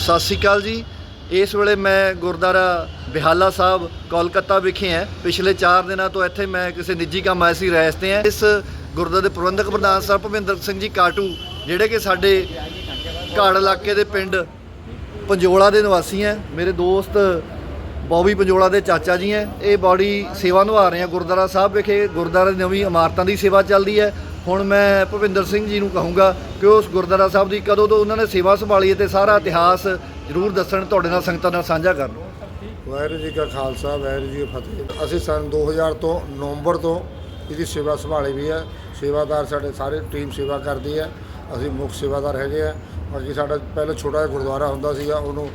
ਸਤਿ ਸ਼੍ਰੀ ਅਕਾਲ ਜੀ। ਇਸ ਵੇਲੇ ਮੈਂ ਗੁਰਦੁਆਰਾ ਬਿਹਾਲਾ ਸਾਹਿਬ, ਕੋਲਕਾਤਾ ਵਿਖੇ ਹਾਂ। ਪਿਛਲੇ 4 ਦਿਨਾਂ ਤੋਂ ਇੱਥੇ ਮੈਂ ਕਿਸੇ ਨਿੱਜੀ ਕੰਮ ਆਇਆ ਸੀ, ਰਹਿਸ ਤੇ ਹਾਂ। ਇਸ ਗੁਰਦੁਆਰੇ ਦੇ ਪ੍ਰਬੰਧਕ ਪ੍ਰਧਾਨ ਸਾਹਿਬ ਭਵਿੰਦਰ ਸਿੰਘ ਜੀ ਕਾਟੂ, ਜਿਹੜੇ ਕਿ ਸਾਡੇ ਘਾੜ ਇਲਾਕੇ ਦੇ ਪਿੰਡ ਪੰਜੋਲਾ ਦੇ ਨਿਵਾਸੀ ਹੈ। ਮੇਰੇ ਦੋਸਤ ਬੌਬੀ ਪੰਜੋਲਾ ਦੇ ਚਾਚਾ ਜੀ ਹੈ। ਇਹ ਬੌਡੀ ਸੇਵਾ ਨਿਭਾ ਰਹੇ ਆ ਗੁਰਦੁਆਰਾ ਸਾਹਿਬ ਵਿਖੇ। ਗੁਰਦੁਆਰੇ ਦੀ ਨਵੀਂ ਇਮਾਰਤਾਂ ਦੀ ਸੇਵਾ ਚੱਲਦੀ ਹੈ। ਹੁਣ ਮੈਂ ਭੁਪਿੰਦਰ ਸਿੰਘ ਜੀ ਨੂੰ ਕਹੂੰਗਾ ਕਿ ਉਸ ਗੁਰਦੁਆਰਾ ਸਾਹਿਬ ਦੀ ਕਦੋਂ ਤੋਂ ਉਹਨਾਂ ਨੇ ਸੇਵਾ ਸੰਭਾਲੀ ਹੈ ਤੇ ਸਾਰਾ ਇਤਿਹਾਸ ਜ਼ਰੂਰ ਦੱਸਣ, ਤੁਹਾਡੇ ਨਾਲ ਸੰਗਤਾਂ ਨਾਲ ਸਾਂਝਾ ਕਰਨ। ਵਾਹਿਗੁਰੂ ਜੀ ਕਾ ਖਾਲਸਾ, ਵਾਹਿਗੁਰੂ ਜੀ ਕੀ ਫਤਿਹ। ਅਸੀਂ ਸਨ 2000 ਤੋਂ ਨਵੰਬਰ ਤੋਂ ਇਹਦੀ ਸੇਵਾ ਸੰਭਾਲੀ ਵੀ ਹੈ। ਸੇਵਾਦਾਰ ਸਾਡੇ ਸਾਰੇ ਟੀਮ ਸੇਵਾ ਕਰਦੀ ਹੈ। ਅਸੀਂ ਮੁੱਖ ਸੇਵਾਦਾਰ ਹੈਗੇ ਆ ਬਾਕੀ ਸਾਡਾ ਪਹਿਲਾਂ ਛੋਟਾ ਜਿਹਾ ਗੁਰਦੁਆਰਾ ਹੁੰਦਾ ਸੀਗਾ, ਉਹਨੂੰ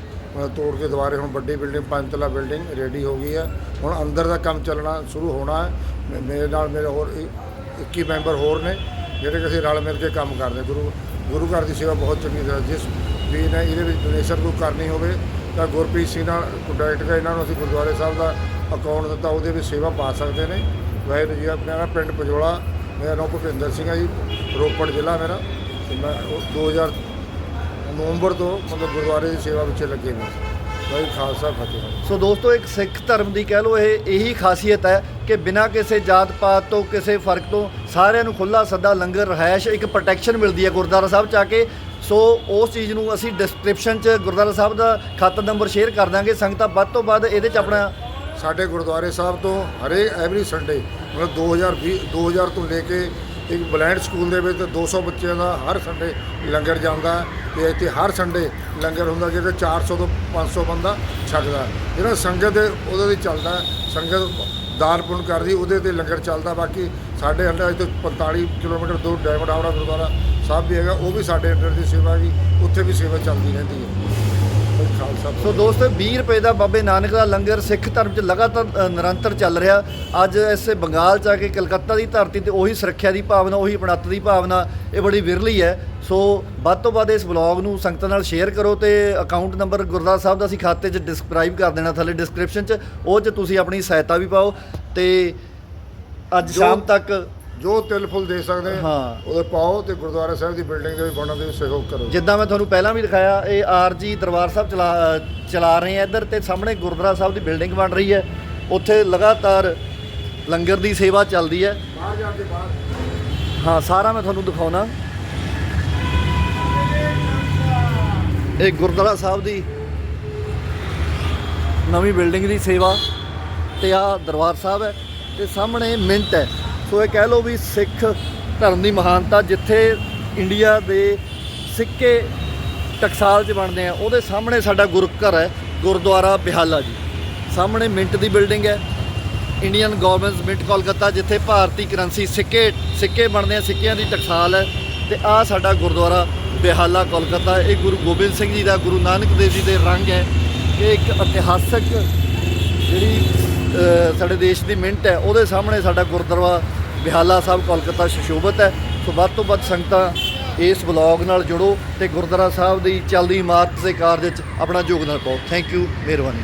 ਤੋੜ ਕੇ ਦੁਬਾਰੇ ਹੁਣ ਵੱਡੀ ਬਿਲਡਿੰਗ ਪੰਜ ਤਲਾ ਬਿਲਡਿੰਗ ਰੈਡੀ ਹੋ ਗਈ ਹੈ। ਹੁਣ ਅੰਦਰ ਦਾ ਕੰਮ ਚੱਲਣਾ ਸ਼ੁਰੂ ਹੋਣਾ ਹੈ। ਮੇਰੇ ਨਾਲ ਮੇਰੇ ਹੋਰ 21 ਮੈਂਬਰ ਹੋਰ ਨੇ, ਜਿਹੜੇ ਕਿ ਅਸੀਂ ਰਲ ਮਿਲ ਕੇ ਕੰਮ ਕਰਦੇ ਗੁਰੂ ਗੁਰੂ ਘਰ ਦੀ ਸੇਵਾ ਬਹੁਤ ਚੰਗੀ ਤਰ੍ਹਾਂ ਜਿਸ ਵੀ ਨੇ ਇਹਦੇ ਵਿੱਚ ਡੋਨੇਸ਼ਨ ਕੋਈ ਕਰਨੀ ਹੋਵੇ, ਤਾਂ ਗੁਰਪ੍ਰੀਤ ਸਿੰਘ ਨਾਲ ਕੰਟੈਕਟ ਕਰ ਇਹਨਾਂ ਨੂੰ ਅਸੀਂ ਗੁਰਦੁਆਰੇ ਸਾਹਿਬ ਦਾ ਅਕਾਊਂਟ ਦਿੱਤਾ, ਉਹਦੇ ਵਿੱਚ ਸੇਵਾ ਪਾ ਸਕਦੇ ਨੇ। ਵਾਹਿਗੁਰੂ ਜੀ ਆਪਣਾ ਪਿੰਡ ਪਜੋਲਾ, ਮੇਰਾ ਨਾਮ ਭੁਪਿੰਦਰ ਸਿੰਘ ਹੈ ਜੀ, ਰੋਪੜ ਜ਼ਿਲ੍ਹਾ ਮੇਰਾ। ਤੇ ਮੈਂ ਉਹ 2000 ਨਵੰਬਰ ਤੋਂ ਮਤਲਬ ਗੁਰਦੁਆਰੇ ਦੀ ਸੇਵਾ ਵਿੱਚ ਲੱਗੇ ਹੋਏ ਵਾਹਿਗੁਰੂ ਖਾਲਸਾ ਫਤਿਹ। ਸੋ ਦੋਸਤੋ ਇੱਕ ਸਿੱਖ ਧਰਮ ਦੀ ਕਹਿ ਲੋ ਇਹ ਇਹੀ ਖਾਸੀਅਤ ਹੈ ਕਿ ਬਿਨਾਂ ਕਿਸੇ ਜਾਤ ਪਾਤ ਤੋਂ ਕਿਸੇ ਫ਼ਰਕ ਤੋਂ ਸਾਰਿਆਂ ਨੂੰ ਖੁੱਲਾ ਸੱਦਾ ਲੰਗਰ ਰਹਿائش ਇੱਕ ਪ੍ਰੋਟੈਕਸ਼ਨ ਮਿਲਦੀ ਹੈ ਗੁਰਦੁਆਰਾ ਸਾਹਿਬ ਚ ਆ ਕੇ। ਸੋ ਉਸ ਚੀਜ਼ ਨੂੰ ਅਸੀਂ ਡਿਸਕ੍ਰਿਪਸ਼ਨ ਚ ਗੁਰਦੁਆਰਾ ਸਾਹਿਬ ਦਾ ਖਾਤਾ ਨੰਬਰ ਸ਼ੇਅਰ ਕਰ ਦਾਂਗੇ। ਸੰਗਤਾਂ ਵੱਧ ਤੋਂ ਵੱਧ ਇਹਦੇ ਚ ਆਪਣਾ ਸਾਡੇ ਗੁਰਦੁਆਰੇ ਸਾਹਿਬ ਤੋਂ ਹਰੇ ਐਵਰੀ ਸੰਡੇ ਮਤਲਬ 2020 2000 ਤੋਂ ਲੈ ਕੇ ਇੱਕ ਬਲੈਂਡ ਸਕੂਲ ਦੇ ਵਿੱਚ 200 ਬੱਚਿਆਂ ਦਾ ਹਰ ਸੰਡੇ ਲੰਗਰ ਜਾਂਦਾ ਹੈ ਤੇ ਇੱਥੇ ਹਰ ਸੰਡੇ ਲੰਗਰ ਹੁੰਦਾ ਜਿਹਦੇ 400 ਤੋਂ 500 ਬੰਦਾ ਛਕਦਾ ਹੈ। ਜਿਹੜਾ ਸੰਗਤ ਦੇ ਉਹਦੇ ਤੇ ਚੱਲਦਾ ਸੰਗਤ ਦਾਨ ਪੁੰਨ ਕਰਦੀ, ਉਹਦੇ ਤੇ ਲੰਗਰ ਚੱਲਦਾ। ਬਾਕੀ ਸਾਡੇ ਅੰਡਰ ਇੱਥੇ 45 ਕਿਲੋਮੀਟਰ ਦੂਰ ਡੈਮਡ ਗੁਰਦੁਆਰਾ ਸਾਹਿਬ ਵੀ ਹੈਗਾ, ਉਹ ਵੀ ਸਾਡੇ ਅੰਡਰ ਦੀ ਸੇਵਾ ਜੀ। ਉੱਥੇ ਵੀ ਸੇਵਾ ਚੱਲਦੀ ਰਹਿੰਦੀ ਹੈ। ਸੋ ਦੋਸਤੋ 20 ਰੁਪਏ ਦਾ ਬਾਬੇ ਨਾਨਕ ਦਾ ਲੰਗਰ ਸਿੱਖ ਧਰਮ 'ਚ ਲਗਾਤਾਰ ਨਿਰੰਤਰ ਚੱਲ ਰਿਹਾ। ਅੱਜ ਇਸੇ ਬੰਗਾਲ 'ਚ ਆ ਕੇ ਕਲਕੱਤਾ ਦੀ ਧਰਤੀ ਤੇ ਉਹੀ ਸੁਰੱਖਿਆ ਦੀ ਭਾਵਨਾ ਉਹੀ ਅਪਣੱਤ ਦੀ ਭਾਵਨਾ ਇਹ ਬੜੀ ਵਿਰਲੀ ਹੈ। ਸੋ ਵੱਧ ਤੋਂ ਵੱਧ ਇਸ ਬਲੌਗ ਨੂੰ ਸੰਗਤਾਂ ਨਾਲ ਸ਼ੇਅਰ ਕਰੋ ਤੇ ਅਕਾਊਂਟ ਨੰਬਰ ਗੁਰਦਾਸ ਸਾਹਿਬ ਦਾ ਅਸੀਂ ਖਾਤੇ 'ਚ ਡਿਸਕ੍ਰਾਈਬ ਕਰ ਦੇਣਾ ਥੱਲੇ ਡਿਸਕ੍ਰਿਪਸ਼ਨ 'ਚ ਉਹ 'ਚ ਤੁਸੀਂ ਆਪਣੀ ਸਹਾਇਤਾ ਵੀ ਪਾਓ। ਤੇ ਅੱਜ ਸ਼ਾਮ ਤੱਕ ਜੋ ਤਿਲ ਫੁੱਲ ਦੇ ਸਕਦੇ ਹਾਂ। ਉਹਦੇ ਪਾਓ ਤੇ ਗੁਰਦੁਆਰਾ ਸਾਹਿਬ ਦੀ ਬਿਲਡਿੰਗ ਦੇ ਵੀ ਬਣਨ ਦੇ ਵਿੱਚ ਸਹਿਯੋਗ ਕਰੋ। ਜਿੱਦਾਂ ਮੈਂ ਤੁਹਾਨੂੰ ਪਹਿਲਾਂ ਵੀ ਦਿਖਾਇਆ ਇਹ ਆਰਜੀ ਦਰਬਾਰ ਸਾਹਿਬ ਚਲਾ ਚਲਾ ਰਹੇ ਆ ਇੱਧਰ ਤੇ ਸਾਹਮਣੇ ਗੁਰਦੁਆਰਾ ਸਾਹਿਬ ਦੀ ਬਿਲਡਿੰਗ ਬਣ ਰਹੀ ਹੈ। ਉੱਥੇ ਲਗਾਤਾਰ ਲੰਗਰ ਦੀ ਸੇਵਾ ਚੱਲਦੀ ਹੈ। ਬਾਹਰ ਜਾ ਕੇ ਬਾਹਰ ਹਾਂ ਸਾਰਾ ਮੈਂ ਤੁਹਾਨੂੰ ਦਿਖਾਉਣਾ। ਇਹ ਗੁਰਦੁਆਰਾ ਸਾਹਿਬ ਦੀ ਨਵੀਂ ਬਿਲਡਿੰਗ ਦੀ ਸੇਵਾ ਤੇ ਆ ਦਰਬਾਰ ਸਾਹਿਬ ਹੈ ਤੇ ਸਾਹਮਣੇ ਮਿੰਟ ਹੈ। ਸੋ ਇਹ ਕਹਿ ਲਓ ਵੀ ਸਿੱਖ ਧਰਮ ਦੀ ਮਹਾਨਤਾ ਜਿੱਥੇ ਇੰਡੀਆ ਦੇ ਸਿੱਕੇ ਟਕਸਾਲ 'ਚ ਬਣਦੇ ਆ, ਉਹਦੇ ਸਾਹਮਣੇ ਸਾਡਾ ਗੁਰੂ ਘਰ ਹੈ, ਗੁਰਦੁਆਰਾ ਬਿਹਾਲਾ ਜੀ। ਸਾਹਮਣੇ ਮਿੰਟ ਦੀ ਬਿਲਡਿੰਗ ਹੈ, ਇੰਡੀਅਨ ਗਵਰਨਮੈਂਟ ਮਿੰਟ ਕੋਲਕਾਤਾ, ਜਿੱਥੇ ਭਾਰਤੀ ਕਰੰਸੀ ਸਿੱਕੇ ਸਿੱਕੇ ਬਣਦੇ ਆ, ਸਿੱਕਿਆਂ ਦੀ ਟਕਸਾਲ ਹੈ, ਤੇ ਆ ਸਾਡਾ ਗੁਰਦੁਆਰਾ ਬਿਹਾਲਾ, ਕੋਲਕਾਤਾ, ਇਹ ਗੁਰੂ ਗੋਬਿੰਦ ਸਿੰਘ ਜੀ ਦਾ, ਗੁਰੂ ਨਾਨਕ ਦੇਵ ਜੀ ਦੇ ਰੰਗ ਹੈ। ਇਹ ਇੱਕ ਇਤਿਹਾਸਕ ਜਿਹੜੀ ਸਾਡੇ ਦੇਸ਼ ਦੀ ਮਿੰਟ ਹੈ। ਉਹਦੇ ਸਾਹਮਣੇ ਸਾਡਾ ਗੁਰਦੁਆਰਾ ਬਿਹਾਲਾ ਸਾਹਿਬ ਕੋਲਕਾਤਾ ਸੁਸ਼ੋਭਿਤ ਹੈ। ਸੋ ਵੱਧ ਤੋਂ ਵੱਧ ਸੰਗਤਾਂ ਇਸ ਬਲੌਗ ਨਾਲ ਜੁੜੋ ਤੇ ਗੁਰਦੁਆਰਾ ਸਾਹਿਬ ਦੀ ਚੱਲਦੀ ਇਮਾਰਤ ਦੇ ਕਾਰਜ ਵਿੱਚ ਆਪਣਾ ਯੋਗਦਾਨ ਪਾਓ। ਥੈਂਕ ਯੂ ਮਿਹਰਬਾਨੀ।